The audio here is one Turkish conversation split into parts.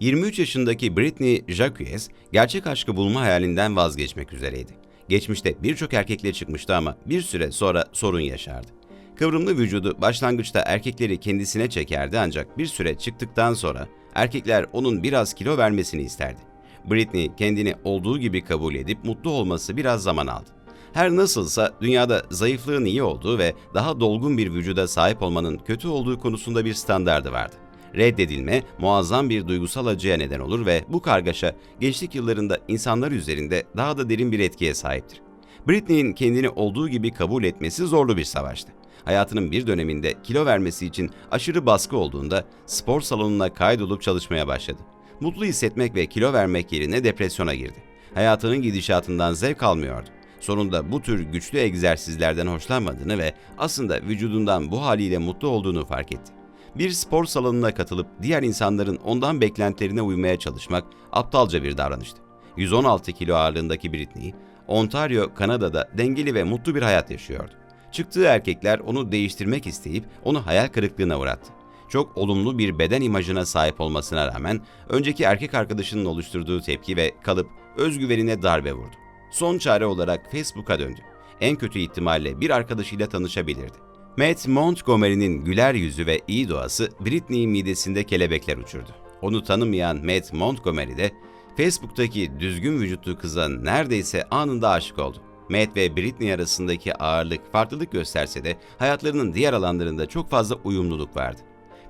23 yaşındaki Britney Jacques gerçek aşkı bulma hayalinden vazgeçmek üzereydi. Geçmişte birçok erkekle çıkmıştı ama bir süre sonra sorun yaşardı. Kıvrımlı vücudu başlangıçta erkekleri kendisine çekerdi ancak bir süre çıktıktan sonra erkekler onun biraz kilo vermesini isterdi. Britney kendini olduğu gibi kabul edip mutlu olması biraz zaman aldı. Her nasılsa dünyada zayıflığın iyi olduğu ve daha dolgun bir vücuda sahip olmanın kötü olduğu konusunda bir standardı vardı. Reddedilme muazzam bir duygusal acıya neden olur ve bu kargaşa gençlik yıllarında insanlar üzerinde daha da derin bir etkiye sahiptir. Britney'in kendini olduğu gibi kabul etmesi zorlu bir savaştı. Hayatının bir döneminde kilo vermesi için aşırı baskı olduğunda spor salonuna kaydolup çalışmaya başladı. Mutlu hissetmek ve kilo vermek yerine depresyona girdi. Hayatının gidişatından zevk almıyordu. Sonunda bu tür güçlü egzersizlerden hoşlanmadığını ve aslında vücudundan bu haliyle mutlu olduğunu fark etti. Bir spor salonuna katılıp diğer insanların ondan beklentilerine uymaya çalışmak aptalca bir davranıştı. 116 kilo ağırlığındaki Britney, Ontario, Kanada'da dengeli ve mutlu bir hayat yaşıyordu. Çıktığı erkekler onu değiştirmek isteyip onu hayal kırıklığına uğrattı. Çok olumlu bir beden imajına sahip olmasına rağmen önceki erkek arkadaşının oluşturduğu tepki ve kalıp özgüvenine darbe vurdu. Son çare olarak Facebook'a döndü. En kötü ihtimalle bir arkadaşıyla tanışabilirdi. Matt Montgomery'nin güler yüzü ve iyi doğası Britney'in midesinde kelebekler uçurdu. Onu tanımayan Matt Montgomery de Facebook'taki düzgün vücutlu kıza neredeyse anında aşık oldu. Matt ve Britney arasındaki ağırlık farklılık gösterse de hayatlarının diğer alanlarında çok fazla uyumluluk vardı.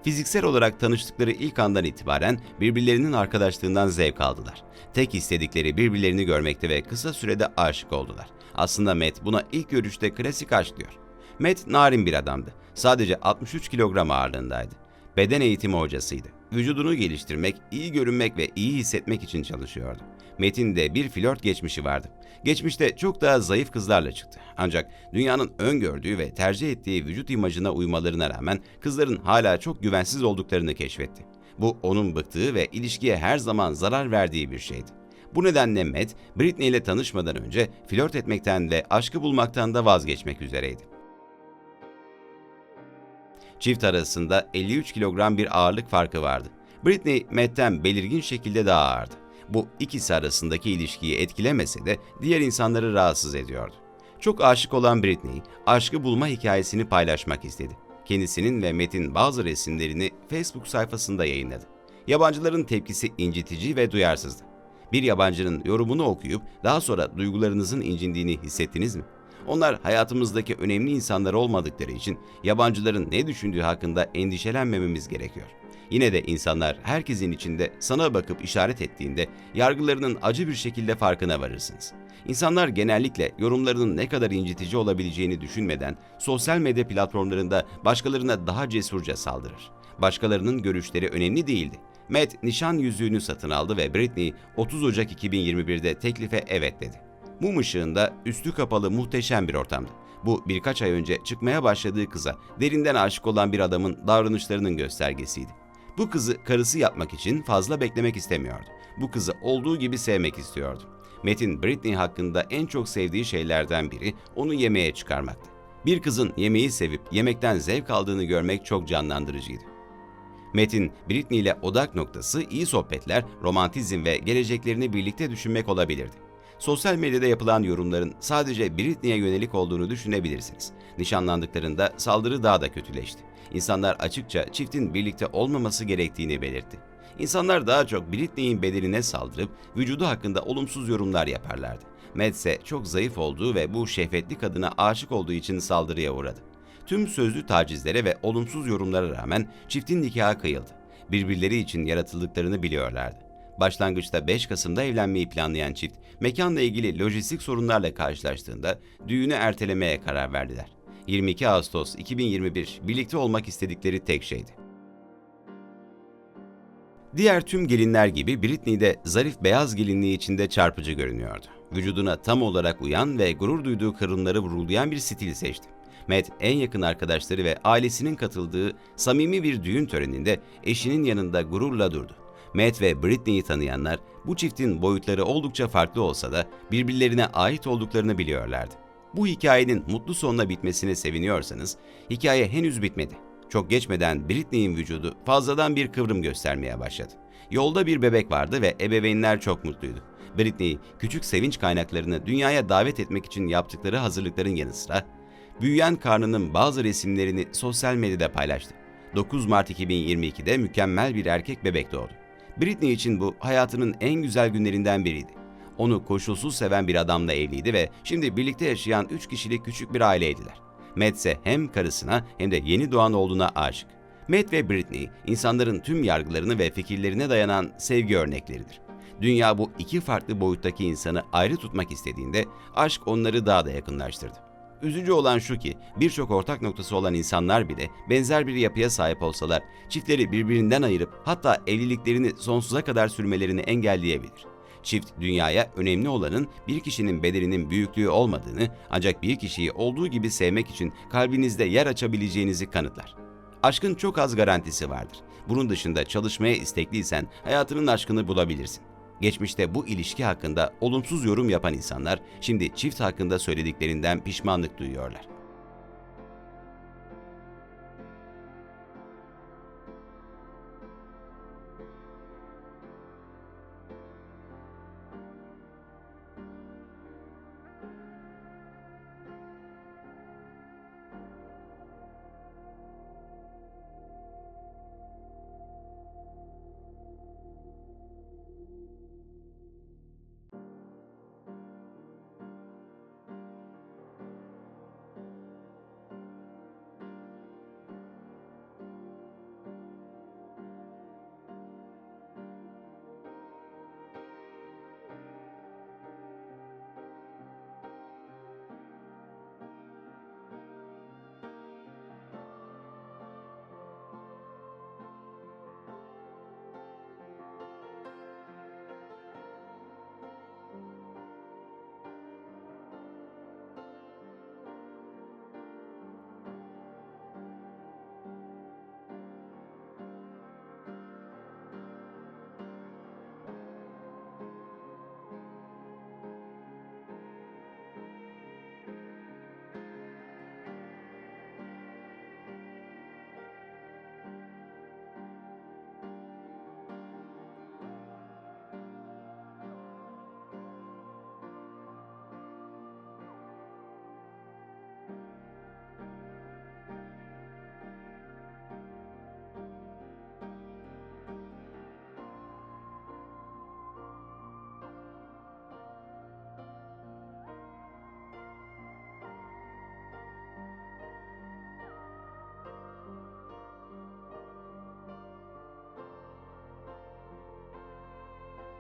Fiziksel olarak tanıştıkları ilk andan itibaren birbirlerinin arkadaşlığından zevk aldılar. Tek istedikleri birbirlerini görmekte ve kısa sürede aşık oldular. Aslında Matt buna ilk görüşte klasik aşk diyor. Matt narin bir adamdı. Sadece 63 kilogram ağırlığındaydı. Beden eğitimi hocasıydı. Vücudunu geliştirmek, iyi görünmek ve iyi hissetmek için çalışıyordu. Matt'in de bir flört geçmişi vardı. Geçmişte çok daha zayıf kızlarla çıktı. Ancak dünyanın öngördüğü ve tercih ettiği vücut imajına uymalarına rağmen kızların hala çok güvensiz olduklarını keşfetti. Bu onun bıktığı ve ilişkiye her zaman zarar verdiği bir şeydi. Bu nedenle Matt, Britney ile tanışmadan önce flört etmekten ve aşkı bulmaktan da vazgeçmek üzereydi. Çift arasında 53 kilogram bir ağırlık farkı vardı. Britney, Matt'ten belirgin şekilde daha ağırdı. Bu ikisi arasındaki ilişkiyi etkilemese de diğer insanları rahatsız ediyordu. Çok aşık olan Britney, aşkı bulma hikayesini paylaşmak istedi. Kendisinin ve Matt'in bazı resimlerini Facebook sayfasında yayınladı. Yabancıların tepkisi incitici ve duyarsızdı. Bir yabancının yorumunu okuyup daha sonra duygularınızın incindiğini hissettiniz mi? Onlar hayatımızdaki önemli insanlar olmadıkları için yabancıların ne düşündüğü hakkında endişelenmememiz gerekiyor. Yine de insanlar herkesin içinde sana bakıp işaret ettiğinde yargılarının acı bir şekilde farkına varırsınız. İnsanlar genellikle yorumlarının ne kadar incitici olabileceğini düşünmeden sosyal medya platformlarında başkalarına daha cesurca saldırır. Başkalarının görüşleri önemli değildi. Matt nişan yüzüğünü satın aldı ve Britney 30 Ocak 2021'de teklife evet dedi. Mum ışığında üstü kapalı muhteşem bir ortamdı. Bu birkaç ay önce çıkmaya başladığı kıza derinden aşık olan bir adamın davranışlarının göstergesiydi. Bu kızı karısı yapmak için fazla beklemek istemiyordu. Bu kızı olduğu gibi sevmek istiyordu. Metin Britney hakkında en çok sevdiği şeylerden biri onu yemeğe çıkarmaktı. Bir kızın yemeği sevip yemekten zevk aldığını görmek çok canlandırıcıydı. Metin, Britney ile odak noktası iyi sohbetler, romantizm ve geleceklerini birlikte düşünmek olabilirdi. Sosyal medyada yapılan yorumların sadece Britney'e yönelik olduğunu düşünebilirsiniz. Nişanlandıklarında saldırı daha da kötüleşti. İnsanlar açıkça çiftin birlikte olmaması gerektiğini belirtti. İnsanlar daha çok Britney'in bedenine saldırıp vücudu hakkında olumsuz yorumlar yaparlardı. Matt ise çok zayıf olduğu ve bu şehvetli kadına aşık olduğu için saldırıya uğradı. Tüm sözlü tacizlere ve olumsuz yorumlara rağmen çiftin nikahı kıyıldı. Birbirleri için yaratıldıklarını biliyorlardı. Başlangıçta 5 Kasım'da evlenmeyi planlayan çift, mekanla ilgili lojistik sorunlarla karşılaştığında düğünü ertelemeye karar verdiler. 22 Ağustos 2021 birlikte olmak istedikleri tek şeydi. Diğer tüm gelinler gibi Britney de zarif beyaz gelinliği içinde çarpıcı görünüyordu. Vücuduna tam olarak uyan ve gurur duyduğu kırımları vurgulayan bir stil seçti. Matt en yakın arkadaşları ve ailesinin katıldığı samimi bir düğün töreninde eşinin yanında gururla durdu. Matt ve Britney'i tanıyanlar bu çiftin boyutları oldukça farklı olsa da birbirlerine ait olduklarını biliyorlardı. Bu hikayenin mutlu sonla bitmesine seviniyorsanız, hikaye henüz bitmedi. Çok geçmeden Britney'in vücudu fazladan bir kıvrım göstermeye başladı. Yolda bir bebek vardı ve ebeveynler çok mutluydu. Britney, küçük sevinç kaynaklarını dünyaya davet etmek için yaptıkları hazırlıkların yanı sıra, büyüyen karnının bazı resimlerini sosyal medyada paylaştı. 9 Mart 2022'de mükemmel bir erkek bebek doğdu. Britney için bu hayatının en güzel günlerinden biriydi. Onu koşulsuz seven bir adamla evliydi ve şimdi birlikte yaşayan 3 kişilik küçük bir aileydiler. Matt ise hem karısına hem de yeni doğan oğluna aşık. Matt ve Britney, insanların tüm yargılarını ve fikirlerine dayanan sevgi örnekleridir. Dünya bu iki farklı boyuttaki insanı ayrı tutmak istediğinde aşk onları daha da yakınlaştırdı. Üzücü olan şu ki birçok ortak noktası olan insanlar bile benzer bir yapıya sahip olsalar çiftleri birbirinden ayırıp hatta evliliklerini sonsuza kadar sürmelerini engelleyebilir. Çift dünyaya önemli olanın bir kişinin bedeninin büyüklüğü olmadığını ancak bir kişiyi olduğu gibi sevmek için kalbinizde yer açabileceğinizi kanıtlar. Aşkın çok az garantisi vardır. Bunun dışında çalışmaya istekliysen hayatının aşkını bulabilirsin. Geçmişte bu ilişki hakkında olumsuz yorum yapan insanlar şimdi çift hakkında söylediklerinden pişmanlık duyuyorlar.